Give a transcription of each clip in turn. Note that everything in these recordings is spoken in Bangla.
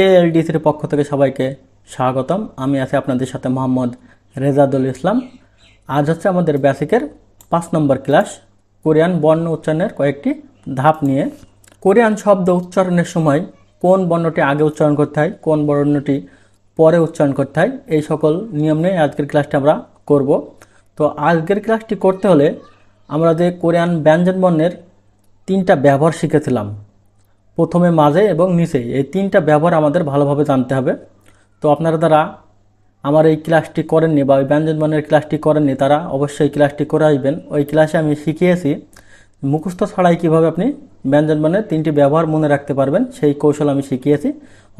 কে এলডিসির পক্ষ থেকে সবাইকে স্বাগতম। আমি আছি আপনাদের সাথে মোহাম্মদ রেজাদুল ইসলাম। আজ হচ্ছে আমাদের বেসিকের পাঁচ নম্বর ক্লাস, কোরিয়ান বর্ণ উচ্চারণের কয়েকটি ধাপ নিয়ে। কোরিয়ান শব্দ উচ্চারণের সময় কোন বর্ণটি আগে উচ্চারণ করতে হয়, কোন বর্ণটি পরে উচ্চারণ করতে হয়, এই সকল নিয়ম নিয়ে আজকের ক্লাসটি আমরা করব। তো আজকের ক্লাসটি করতে হলে আমরা যে কোরিয়ান ব্যঞ্জন বর্ণের তিনটা ব্যবহার শিখেছিলাম প্রথমে মাঝে এবং নিচে, এই তিনটা ব্যবহার আমাদের ভালোভাবে জানতে হবে। তো আপনারা যারা আমার এই ক্লাসটি করেননি বা ওই ব্যঞ্জন বর্ণের ক্লাসটি করেননি, তারা অবশ্যই ক্লাসটি করে আসবেন। ওই ক্লাসে আমি শিখিয়েছি মুখস্থ ছাড়াই কীভাবে আপনি ব্যঞ্জন বর্ণের তিনটি ব্যবহার মনে রাখতে পারবেন। সেই কৌশল আমি শিখিয়েছি।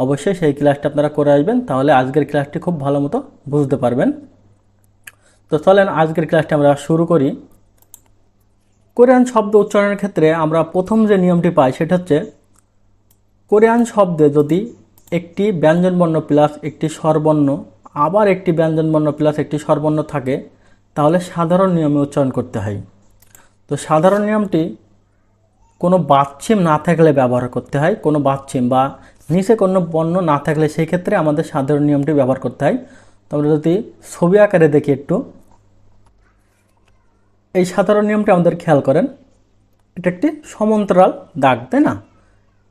অবশ্যই সেই ক্লাসটি আপনারা করে আসবেন, তাহলে আজকের ক্লাসটি খুব ভালো মতো বুঝতে পারবেন। তো চলেন আজকের ক্লাসটি আমরা শুরু করি। কোরিয়ান শব্দ উচ্চারণের ক্ষেত্রে আমরা প্রথম যে নিয়মটি পাই, সেটা হচ্ছে কোরিয়ান শব্দে যদি একটি ব্যঞ্জনবর্ণ প্লাস একটি স্বরবর্ণ, আবার একটি ব্যঞ্জনবর্ণ প্লাস একটি স্বরবর্ণ থাকে, তাহলে সাধারণ নিয়মে উচ্চারণ করতে হয়। তো সাধারণ নিয়মটি, কোনো বাচ্ছিম না থাকলে ব্যবহার করতে হয়, কোনো বাচ্ছিম বা নিচে কোনো বর্ণ না থাকলে সেই ক্ষেত্রে আমাদের সাধারণ নিয়মটি ব্যবহার করতে হয়। তো আমরা যদি ছবি আকারে দেখি একটু, এই সাধারণ নিয়মটি আমাদের খেয়াল করেন, এটা একটি সমান্তরাল দাগ, তাই না?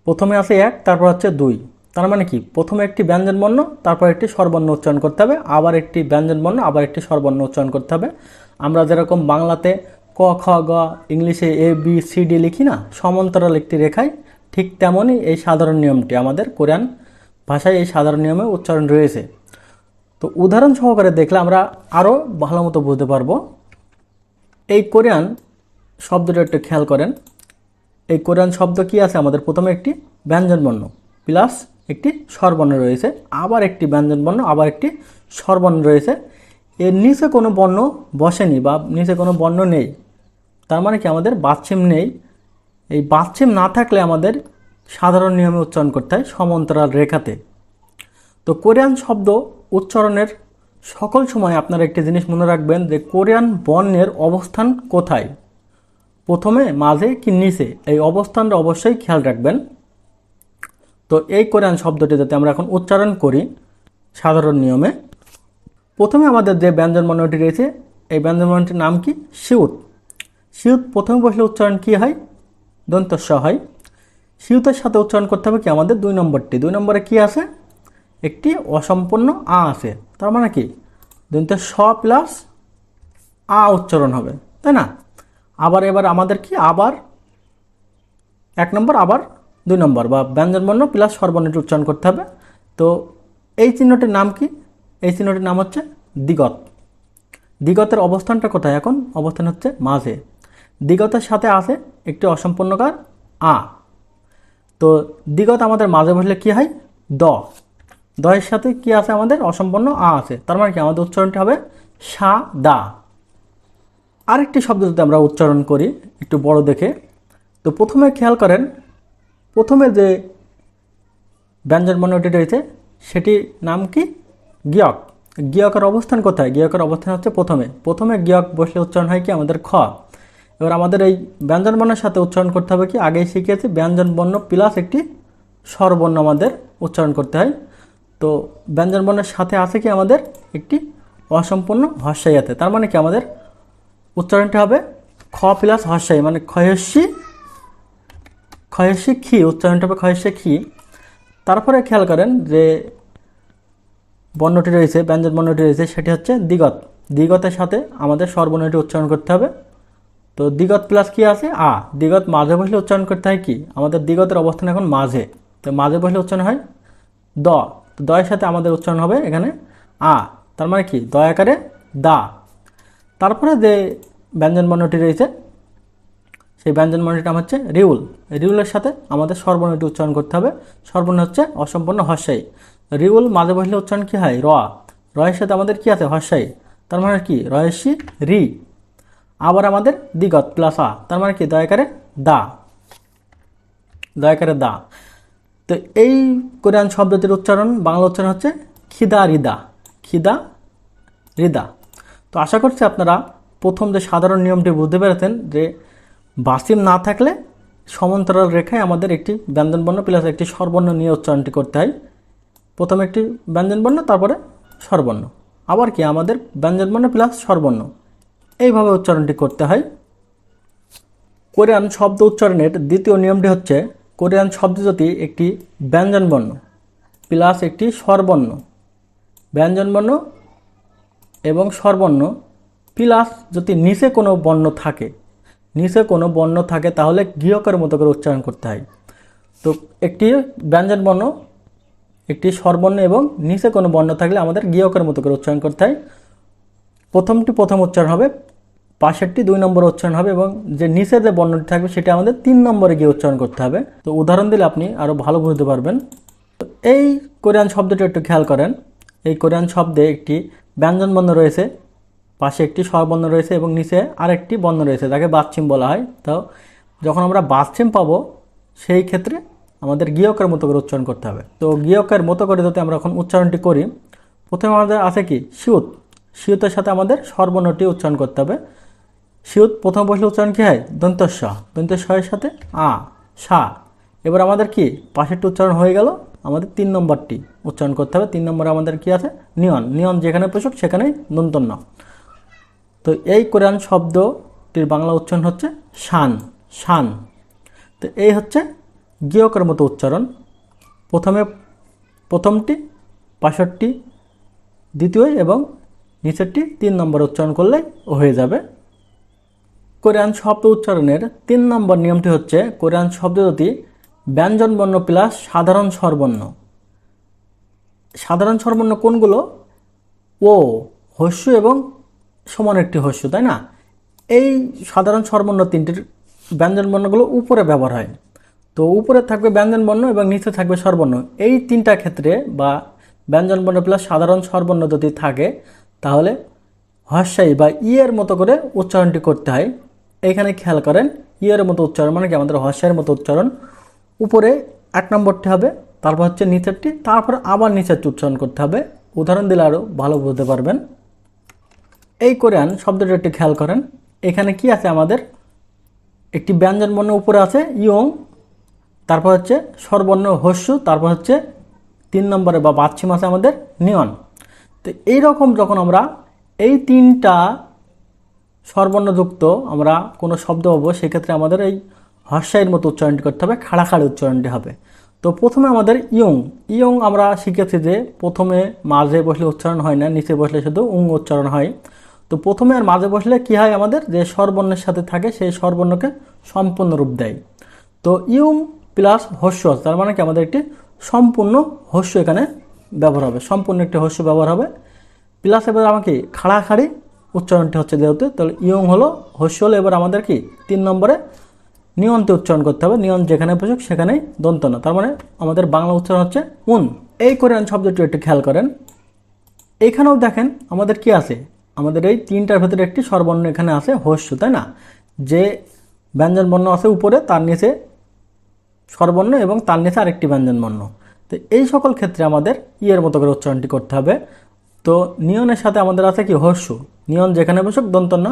প্রথমে আছে এক, তারপর হচ্ছে দুই। তার মানে কি? প্রথমে একটি ব্যঞ্জন বর্ণ, তারপর একটি স্বরবর্ণ উচ্চারণ করতে হবে। আবার একটি ব্যঞ্জন বর্ণ, আবার একটি স্বরবর্ণ উচ্চারণ করতে হবে। আমরা যেরকম বাংলাতে ক, খ, গ, ইংলিশে এ, বি, সি, ডি লিখি না, সমান্তরাল একটি রেখায়, ঠিক তেমনই এই সাধারণ নিয়মটি আমাদের কোরিয়ান ভাষায় এই সাধারণ নিয়মে উচ্চারণ রয়েছে। তো উদাহরণ সহকারে দেখলে আমরা আরও ভালো মতো বুঝতে পারব। এই কোরিয়ান শব্দটা একটু খেয়াল করেন। এই কোরিয়ান শব্দ কি আছে? আমাদের প্রথমে একটি ব্যঞ্জন বর্ণ প্লাস একটি স্বরবর্ণ রয়েছে। আবার একটি ব্যঞ্জন বর্ণ, আবার একটি স্বরবর্ণ রয়েছে। এর নিচে কোনো বর্ণ বসেনি বা নিচে কোনো বর্ণ নেই। তার মানে কি আমাদের বাচ্ছিম নেই? এই বাচ্ছিম না থাকলে আমাদের সাধারণ নিয়মে উচ্চারণ করতে হয় সমান্তরাল রেখাতে। তো কোরিয়ান শব্দ উচ্চারণের সকল সময় আপনারা একটি জিনিস মনে রাখবেন যে কোরিয়ান বর্ণের অবস্থান কোথায়? প্রথমে মাঝে কি নিচে, এই অবস্থানটা অবশ্যই খেয়াল রাখবেন। তো এই কোরিয়ান শব্দটি যাতে আমরা এখন উচ্চারণ করি সাধারণ নিয়মে। প্রথমে আমাদের যে ব্যঞ্জন বর্ণটি রয়েছে, এই ব্যঞ্জন বর্ণটির নাম কি? শিউত শিউত প্রথমে বসলে উচ্চারণ কি হয়? দন্তস্ব হয়। শিউতের সাথে উচ্চারণ করতে হবে কি? আমাদের দুই নম্বরটি। দুই নম্বরে কি আছে? একটি অসম্পূর্ণ আ আছে। তার মানে কি? দন্ত স প্লাস আ উচ্চারণ হবে। তাই না? আবার এবার আমাদের কি? আবার এক নম্বর, আবার দুই নম্বর বা ব্যঞ্জনবর্ণ প্লাস স্বরবর্ণটি উচ্চারণ করতে হবে। তো এই চিহ্নটির নাম কি? এই চিহ্নটির নাম হচ্ছে দিগত। দিগতের অবস্থানটা কোথায় এখন? অবস্থান হচ্ছে মাঝে। দিগতের সাথে আছে একটি অসম্পূর্ণকার আ। তো দিগত আমাদের মাঝে বসলে কি হয়? দ। দয়ের সাথে কি আছে আমাদের? অসম্পন্ন আ আছে। তার মানে কি? আমাদের উচ্চারণটি হবে সা দা আরেকটি শব্দ যদি আমরা উচ্চারণ করি, একটু বড় দেখে, তো প্রথমে খেয়াল করেন, প্রথমে যে ব্যঞ্জন বর্ণটি রয়েছে, সেটি নাম কি? গিয়ক। গিয়কের অবস্থান কোথায়? গিয়কের অবস্থান হচ্ছে প্রথমে। প্রথমে গিয়ক বসলে উচ্চারণ হয় কি? আমাদের খ। এবার আমাদের এই ব্যঞ্জন বর্ণের সাথে উচ্চারণ করতে হবে কি? আগেই শিখিয়েছি ব্যঞ্জন বর্ণ প্লাস একটি স্বরবর্ণ আমাদের উচ্চারণ করতে হয়। তো ব্যঞ্জন বর্ণের সাথে আছে কি? আমাদের একটি অসম্পূর্ণ হর্ষাইয়াতে তার মানে কি? আমাদের উচ্চারণটা হবে খ প্লাস হর্ষাই মানে ক্ষয়স্বী ক্ষয়স্বী খি উচ্চারণটা হবে ক্ষয়স্বী খি তারপরে খেয়াল করেন যে বর্ণটি রয়েছে, ব্যঞ্জন বর্ণটি রয়েছে, সেটি হচ্ছে দিগত। দিগতের সাথে আমাদের স্বরবর্ণটি উচ্চারণ করতে হবে। তো দিগত প্লাস কি আছে? আ। দিগত মাঝে বসলে উচ্চারণ করতে হয় কি? আমাদের দিগতের অবস্থান এখন মাঝে। তো মাঝে বসলে উচ্চারণ হয় দ। তো দয়ের সাথে আমাদের উচ্চারণ হবে এখানে আ। তার মানে কি? দ আকারে দা। তারপরে যে ব্যঞ্জন বর্ণটি রয়েছে। সেই ব্যঞ্জন বর্ণটির নাম হচ্ছে রিউল। রিউলের সাথে আমাদের স্বরবর্ণটি উচ্চারণ করতে হবে। স্বরবর্ণ হচ্ছে অসম্পূর্ণ হর্ষাই রিউল মাঝে বসলে উচ্চারণ কি হয়? র। রয়ের সাথে আমাদের কি আছে? হর্ষাই তার মানে কি? রয়েসি রি। আবার আমাদের দিগত প্লাস তার মানে কি? দয়াকারে দা। দয়াকারে দা। তো এই কোরআন শব্দটির উচ্চারণ, বাংলা উচ্চারণ হচ্ছে খিদা রিদা। খিদা রিদা। তো আশা করছি আপনারা প্রথম যে সাধারণ নিয়মটি বুঝতে পেরেছেন যে বাসিম না থাকলে সমান্তরাল রেখায় আমাদের একটি ব্যঞ্জনবর্ণ প্লাস একটি স্বরবর্ণ নিয়ে উচ্চারণটি করতে হয়। প্রথমে একটি ব্যঞ্জনবর্ণ তারপরে স্বরবর্ণ। আবার কি, আমাদের ব্যঞ্জনবর্ণ প্লাস স্বরবর্ণ। এইভাবে উচ্চারণটি করতে হয়। কোরিয়ান শব্দ উচ্চারণের দ্বিতীয় নিয়মটি হচ্ছে, কোরিয়ান শব্দ যদি একটি ব্যঞ্জনবর্ণ প্লাস একটি স্বরবর্ণ। ব্যঞ্জনবর্ণ এবং স্বরবর্ণ প্লাস যদি নিচে কোনো বর্ণ থাকে, নিচে কোনো বর্ণ থাকে, তাহলে গৃহকের মতো করে উচ্চারণ করতে হয়। তো একটি ব্যঞ্জনবর্ণ একটি স্বরবর্ণ এবং নিচে কোনো বর্ণ থাকলে আমাদের গৃহকের মতো করে উচ্চারণ করতে হয়। প্রথমটি প্রথম উচ্চারণ হবে, পাশেরটি দুই নম্বর উচ্চারণ হবে এবং যে নিচে যে বর্ণটি থাকবে সেটা আমাদের তিন নম্বরে গিয়ে উচ্চারণ করতে হবে। তো উদাহরণ দিলে আপনি আরও ভালো বুঝতে পারবেন। তো এই কোরিয়ান শব্দটি একটু খেয়াল করেন। এই কোরিয়ান শব্দে একটি ব্যঞ্জন বর্ণ রয়েছে। পাশে একটি স্বরবর্ণ রয়েছে এবং নিচে আরেকটি বর্ণ রয়েছে, তাকে বাচ্চিম বলা হয়। তো যখন আমরা বাচ্চিম পাবো, সেই ক্ষেত্রে আমাদের গিয়কের মতো করে উচ্চারণ করতে হবে। তো গিয়কের মতো করে যদি আমরা এখন উচ্চারণটি করি, প্রথমে আমাদের আছে কি? শিউত শিউতের সাথে আমাদের স্বরবর্ণটি উচ্চারণ করতে হবে। শিউত প্রথম বসলে উচ্চারণ কী হয়? দন্তস্ব। দন্তস্বয়ের সাথে আ, সা। এবার আমাদের কি? পাশেরটি উচ্চারণ হয়ে গেল। আমাদের তিন নম্বরটি উচ্চারণ করতে হবে। তিন নম্বরে আমাদের কি আছে? নিয়ন। নিয়ন যেখানে পোষক, সেখানেই দন্তন্য। তো এই কোরআন শব্দটির বাংলা উচ্চারণ হচ্ছে শান শান। তো এই হচ্ছে গিয়কের মতো উচ্চারণ। প্রথমে প্রথমটি পাশেরটি দ্বিতীয় এবং নিচেরটি তিন নম্বর উচ্চারণ করলেই হয়ে যাবে। কোরিয়ান শব্দ উচ্চারণের তিন নম্বর নিয়মটি হচ্ছে, কোরআন শব্দ যদি ব্যঞ্জন বর্ণ প্লাস সাধারণ স্বরবর্ণ। সাধারণ স্বরবর্ণ কোনগুলো? ও, হস্য এবং সমান একটি হস্য, তাই না? এই সাধারণ স্বরবর্ণ তিনটির ব্যঞ্জন বর্ণগুলো উপরে ব্যবহার হয়। তো উপরে থাকবে ব্যঞ্জন বর্ণ এবং নিচে থাকবে স্বরবর্ণ এই তিনটা ক্ষেত্রে বা ব্যঞ্জন বর্ণ প্লাস সাধারণ স্বরবর্ণ যদি থাকে, তাহলে হর্ষাই বা ইয়ের মতো করে উচ্চারণটি করতে হয়। এখানে খেয়াল করেন, ইয়ের মতো উচ্চারণ মানে কি? আমাদের হর্ষাইয়ের মতো উচ্চারণ। উপরে এক নম্বরটি হবে, তারপর হচ্ছে নিচেরটি, তারপর আবার নিচেরটি উচ্চারণ করতে হবে। উদাহরণ দিলে আরও ভালো বুঝতে পারবেন। এই কোরিয়ান শব্দটি একটু খেয়াল করেন। এখানে কি আছে আমাদের? একটি ব্যঞ্জন বর্ণ উপরে আছে, ইয়ং, তারপর হচ্ছে স্বরবর্ণ হস্য, তারপর হচ্ছে তিন নম্বরে বা বাচ্চিম আছে আমাদের, নিয়ন। তো এই রকম যখন আমরা এই তিনটা স্বরবর্ণযুক্ত আমরা কোনো শব্দ হব, সেক্ষেত্রে আমাদের এই হর্ষাইয়ের মতো উচ্চারণটি করতে হবে, খাড়াখাড়ি উচ্চারণটি হবে। তো প্রথমে আমাদের ইয়ং। ইয়ং আমরা শিখেছি যে প্রথমে মাঝে বসলে উচ্চারণ হয় না, নিচে বসলে শুধু উং উচ্চারণ হয়। তো প্রথমে আর মাঝে বসলে কি হয় আমাদের? যে স্বরবর্ণের সাথে থাকে, সেই স্বরবর্ণকে সম্পূর্ণ রূপ দেয়। তো ইউং প্লাস হস্য, তার মানে কি? আমাদের একটি সম্পূর্ণ হস্য এখানে ব্যবহার হবে। সম্পূর্ণ একটি হস্য ব্যবহার হবে। প্লাস এবার আমাকে খাড়াখাড়ি উচ্চারণটি হচ্ছে যেহেতু, তাহলে ইয়ং হলো হস্য হলো। এবার আমাদের কি? তিন নম্বরে নিয়ন্তে উচ্চারণ করতে হবে। নিয়ন যেখানে পোষক সেখানেই দন্ত না তার মানে আমাদের বাংলা উচ্চারণ হচ্ছে উন। এই কোরিয়ান শব্দটি একটু খেয়াল করেন। এইখানেও দেখেন আমাদের কি আছে? আমাদের এই তিনটার ভেতরে একটি স্বরবর্ণ এখানে আছে হস্য, তাই না? যে ব্যঞ্জন বর্ণ আছে উপরে, তার নিচে স্বরবর্ণ এবং তার নিচে আরেকটি ব্যঞ্জন বর্ণ। তো এই সকল ক্ষেত্রে আমাদের ইয়ের মতো করে উচ্চারণটি করতে হবে। তো নিয়নের সাথে আমাদের আছে কি হস্য? নিয়ন যেখানে বসুক দন্ত না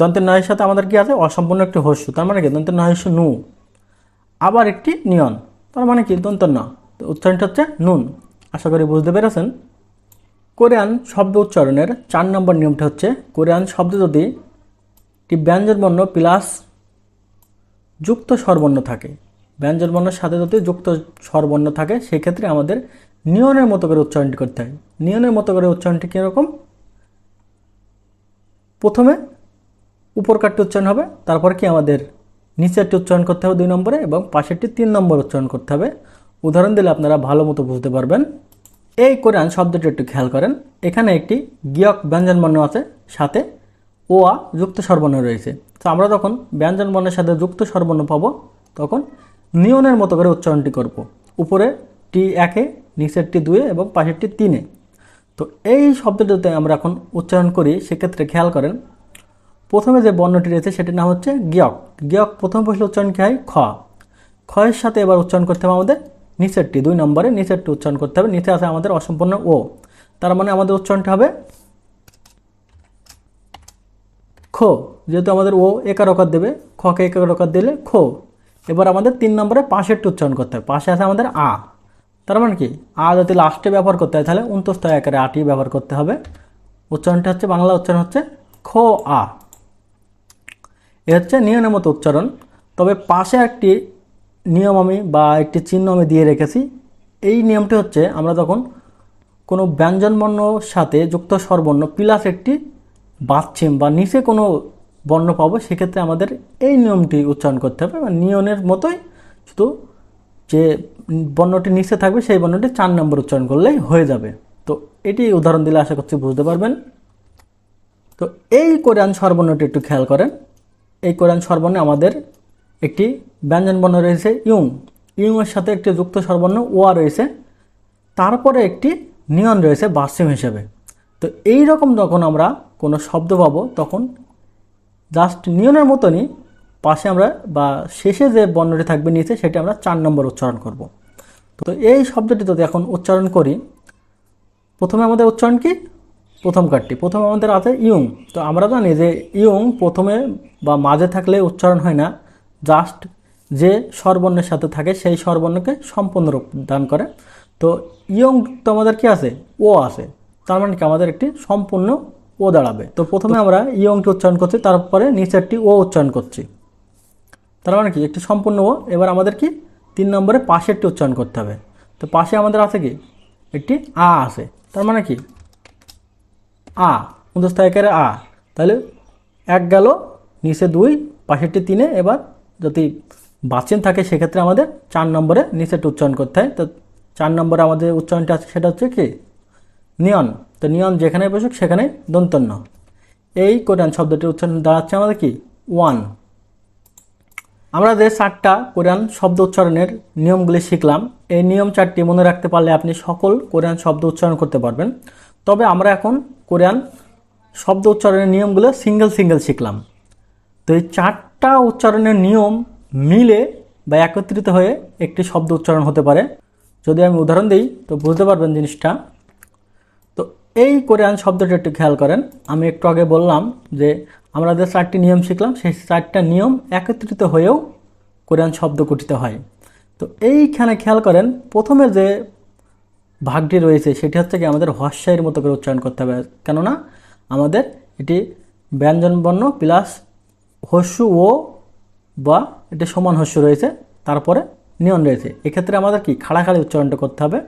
দন্তের নয়ের সাথে আমাদের কি আছে? অসম্পূর্ণ একটি হস্য। তার মানে কি? দন্তের নয়স্য নু। আবার একটি নিয়ন। তার মানে কি? দন্ত ন। উচ্চারণটা হচ্ছে নুন। আশা করি বুঝতে পেরেছেন। কোরিয়ান শব্দ উচ্চারণের চার নম্বর নিয়মটি হচ্ছে, কোরিয়ান শব্দ যদি একটি ব্যঞ্জন বর্ণ প্লাস যুক্ত স্বরবর্ণ থাকে, ব্যঞ্জন বর্ণের সাথে যদি যুক্ত স্বরবর্ণ থাকে, সেক্ষেত্রে আমাদের নিয়নের মতো করে উচ্চারণটি করতে হয়। নিয়নের মতো করে উচ্চারণটি কীরকম প্রথমে উপরকারটি উচ্চারণ হবে, তারপর কি আমাদের নিচেরটি উচ্চারণ করতে হবে দুই নম্বরে, এবং পাশেরটি তিন নম্বর উচ্চারণ করতে হবে। উদাহরণ দিলে আপনারা ভালো মতো বুঝতে পারবেন। এই কোরআন শব্দটি একটু খেয়াল করেন। এখানে একটি গিয়ক ব্যঞ্জন বর্ণ আছে, সাথে ও আ যুক্ত স্বরবর্ণ রয়েছে। তো আমরা যখন ব্যঞ্জন বর্ণের সাথে যুক্ত স্বরবর্ণ পাবো, তখন নিয়নের মতো করে উচ্চারণটি করব। উপরে টি একে নিচেরটি দুয়ে এবং পাশেরটি তিনে। তো এই শব্দটিতে আমরা এখন উচ্চারণ করি, সেক্ষেত্রে খেয়াল করেন, প্রথমে যে বর্ণটি রয়েছে সেটির নাম হচ্ছে গিয়ক। গিয়ক প্রথম বসলে উচ্চারণ কী হয়? খ। খয়ের সাথে এবার উচ্চারণ করতে হবে আমাদের নিচেরটি, দুই নম্বরে নিচেরটি উচ্চারণ করতে হবে। নিচে আছে আমাদের অসম্পূর্ণ ও। তার মানে আমাদের উচ্চারণটা হবে খো। যেহেতু আমাদের ও একার অকার দেবে খকে একার দিলে খো। এবার আমাদের তিন নম্বরে পাশেরটি উচ্চারণ করতে হবে। পাশে আছে আমাদের আ। তার মানে কি? আ যদি লাস্টে ব্যবহার করতে হয়, তাহলে উন্তস্ত একারে আটি ব্যবহার করতে হবে। উচ্চারণটা হচ্ছে, বাংলা উচ্চারণ হচ্ছে খ, আ। এ হচ্ছে নিয়মের মতো উচ্চারণ। তবে পাশে একটি নিয়ম আমি বা একটি চিহ্ন আমি দিয়ে রেখেছি। এই নিয়মটি হচ্ছে আমরা যখন কোনো ব্যঞ্জনবর্ণর সাথে যুক্ত স্বরবর্ণ প্লাস একটি বাচ্চিম বা নিচে কোনো বর্ণ পাবো, সেক্ষেত্রে আমাদের এই নিয়মটি উচ্চারণ করতে হবে বা নিয়মের মতোই শুধু যে বর্ণটি নিচে থাকবে সেই বর্ণটি চার নম্বর উচ্চারণ করলেই হয়ে যাবে। তো এটি উদাহরণ দিলে আশা করছি বুঝতে পারবেন। তো এই কোরআন স্বরবর্ণটি একটু খেয়াল করেন। এই কোরআন স্বরবর্ণে আমাদের একটি ব্যঞ্জন বর্ণ রয়েছে ইউং ইউংয়ের সাথে একটি যুক্ত স্বরবর্ণ ওয়া রয়েছে। তারপরে একটি নিয়ন রয়েছে বাসিম হিসেবে। তো এই রকম যখন আমরা কোনো শব্দ পাবো, তখন জাস্ট নিয়নের মতনই পাশে আমরা বা শেষে যে বর্ণটি থাকবে নিচে, সেটি আমরা চার নম্বর উচ্চারণ করব। তো এই শব্দটি যদি এখন উচ্চারণ করি, প্রথমে আমাদের উচ্চারণ কি? প্রথম কার্ডটি প্রথমে আমাদের আছে ইয়ং। তো আমরা জানি যে ইয়ং প্রথমে বা মাঝে থাকলে উচ্চারণ হয় না। জাস্ট যে স্বরবর্ণের সাথে থাকে, সেই স্বরবর্ণকে সম্পূর্ণ রূপ দান করে। তো ইয়ং তো আমাদের কি আছে? ও আছে। তার মানে কি? আমাদের একটি সম্পূর্ণ ও দাঁড়াবে। তো প্রথমে আমরা ইয়ংটি উচ্চারণ করছি, তারপরে নিচেরটি ও উচ্চারণ করছি। তার মানে কি? একটি সম্পূর্ণ ও। এবার আমাদের কি? তিন নম্বরে পাশেরটি উচ্চারণ করতে হবে। তো পাশে আমাদের আছে কি? একটি আ আছে। তার মানে কি? আ মধ্যস্থায়কের আ। তাহলে এক গেল, নিচে দুই, পাশেরটি তিনে, এবার যদি বাচেন থাকে, সেক্ষেত্রে আমাদের চার নম্বরে নিচেরটি উচ্চারণ করতে হয়। তো চার নম্বরে আমাদের উচ্চারণটা আছে, সেটা হচ্ছে কি? নিয়ন। তো নিয়ন যেখানে বসুক, সেখানে দন্তন্য। এই কোরিয়ান শব্দটির উচ্চারণ দাঁড়াচ্ছে আমাদের কি? ওয়ান। আমরা যে চারটা কোরআন শব্দ উচ্চারণের নিয়মগুলি শিখলাম, এই নিয়ম চারটি মনে রাখতে পারলে আপনি সকল কোরিয়ান শব্দ উচ্চারণ করতে পারবেন। তবে আমরা এখন কোরিয়ান শব্দ উচ্চারণের নিয়মগুলো সিঙ্গেল সিঙ্গেল শিখলাম। তো এই চারটা উচ্চারণের নিয়ম মিলে বা একত্রিত হয়ে একটি শব্দ উচ্চারণ হতে পারে। যদি আমি উদাহরণ দিই, তো বুঝতে পারবেন জিনিসটা। তো এই কোরআন শব্দটা একটু খেয়াল করেন। আমি একটু আগে বললাম যে আমরা যে চারটি নিয়ম শিখলাম, সেই চারটা নিয়ম একত্রিত হয়েও কোরআন শব্দ গঠিত হয়। তো এইখানে খেয়াল করেন, প্রথমে যে ভাগটি রয়েছে, সেটি হচ্ছে কি আমাদের হস্যাইয়ের মতো করে উচ্চারণ করতে হবে। কেননা আমাদের এটি ব্যঞ্জনবর্ণ প্লাস হস্য ও বা এটা সমান হস্য রয়েছে, তারপরে নিয়ন রয়েছে। এক্ষেত্রে আমাদের কি? খাড়াখাড়ি উচ্চারণটা করতে হবে।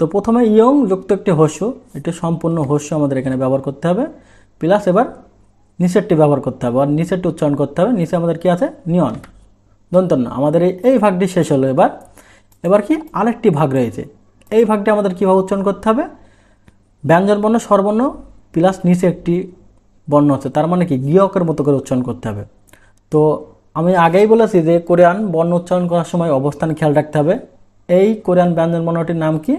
তো প্রথমে ইয়ং যুক্ত একটি হস্য এটি সম্পূর্ণ হস্য আমাদের এখানে ব্যবহার করতে হবে। প্লাস এবার নিচেরটি ব্যবহার করতে হবে, আর নিচেরটি উচ্চারণ করতে হবে। নিচে আমাদের কি আছে? নিয়ন। দন্তন্য। আমাদের এই এই ভাগটি শেষ হলো এবার। এবার কি? আরেকটি ভাগ রয়েছে। এই ভাগটি আমাদের কীভাবে উচ্চারণ করতে হবে? ব্যঞ্জন বর্ণ স্বরবর্ণ, প্লাস নিচে একটি বর্ণ আছে, তার মানে কি? গিয়কের মতো করে উচ্চারণ করতে হবে। তো আমি আগেই বলেছি যে কোরিয়ান বর্ণ উচ্চারণ করার সময় অবস্থান খেয়াল রাখতে হবে। এই কোরিয়ান ব্যঞ্জন বর্ণটির নাম কি?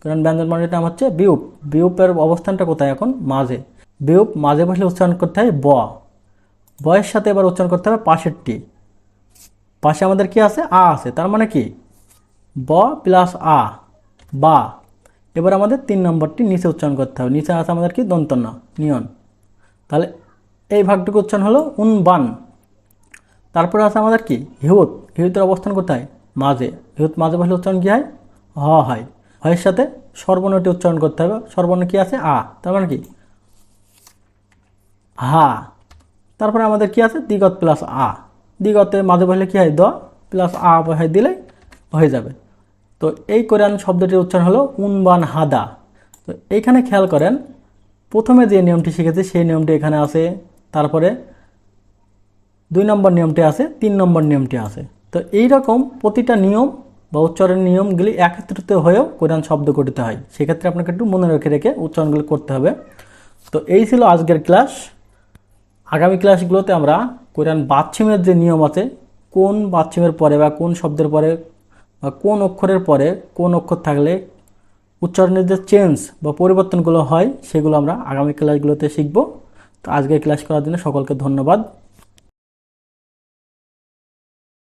কোরিয়ান ব্যঞ্জন বর্ণটির নাম হচ্ছে বিউপ। বিউপের অবস্থানটা কোথায় এখন? মাঝে। বিউপ মাঝে বসলে উচ্চারণ করতে হয় ব। বয়ের সাথে এবার উচ্চারণ করতে হবে পাশেরটি। পাশে আমাদের কি আছে? আ আছে। তার মানে কি? ব প্লাস আ, বা। এবার আমাদের তিন নম্বরটি নিচে উচ্চারণ করতে হবে। নিচে আছে আমাদের কি? দন্তন্য নিয়ন। তাহলে এই ভাগটুকু উচ্চারণ হলো উন বান তারপরে আছে আমাদের কি? হিউত। হিউতের অবস্থান কোথায়? মাঝে। হিউত মাঝে বসলে উচ্চারণ কী হয়? হ হয়। হয়ের সাথে সর্বর্ণটি উচ্চারণ করতে হবে। সর্বর্ণ কি আছে? আ। তার মানে কি? হা। তারপরে আমাদের কি আছে? দ্বিগত প্লাস আ। দ্বিগতে মাঝে বসলে কি হয়? দ প্লাস আ বসাই দিলে হয়ে যাবে। তো এই কোরআন শব্দটির উচ্চারণ হলো উনবান হাদা। তো এইখানে খেয়াল করেন প্রথমে যে নিয়মটি শিখেছি, সেই নিয়মটি এখানে আছে। তারপরে দুই নম্বর নিয়মটি আছে, তিন নম্বর নিয়মটি আছে। তো এই রকম প্রতিটা নিয়ম বা উচ্চারণের নিয়মগুলি একত্রিত হয়েও কোরআন শব্দ গঠিত হয়। সেক্ষেত্রে আপনাকে একটু মনে রেখে রেখে উচ্চারণগুলি করতে হবে। তো এই ছিল আজকের ক্লাস। আগামী ক্লাসগুলোতে আমরা কোরআন বাচ্ছিমের যে নিয়ম আছে, কোন বাচ্ছিমের পরে বা কোন শব্দের পরে বা কোন অক্ষরের পরে কোন অক্ষর থাকলে উচ্চারণের যে চেঞ্জ বা পরিবর্তনগুলো হয়, সেগুলো আমরা আগামী ক্লাসগুলোতে শিখব। তো আজকের ক্লাস করার জন্য সকলকে ধন্যবাদ।